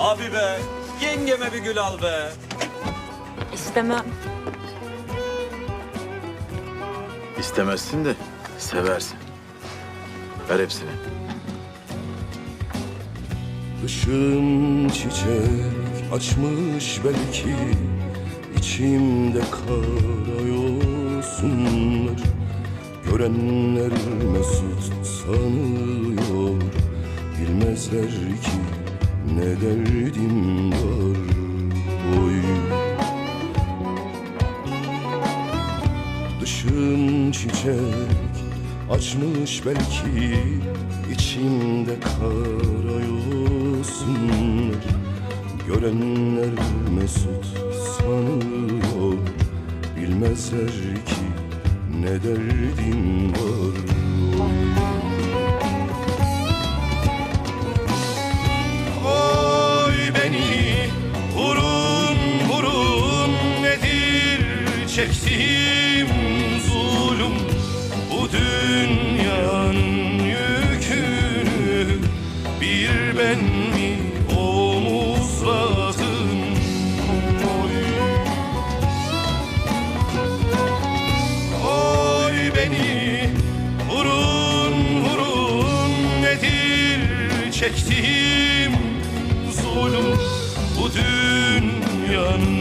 Abi be, yengeme bir gül al be. İstemem. İstemezsin de seversin. Ver hepsini. Dışın çiçek açmış belki içimde kara yosunlar Görenler mesut sanıyor Bilmezler ki ne derdim var Oy Dışın çiçek açmış belki içimde kara yosunlar Görenler mesut sanıyor Bilmezler ki ne derdim var çektiğim zulüm Bu dünyanın yükünü. Bir ben mi omuzladım Oy, Oy beni vurun vurun nedir çektiğim zulüm Bu dünyanın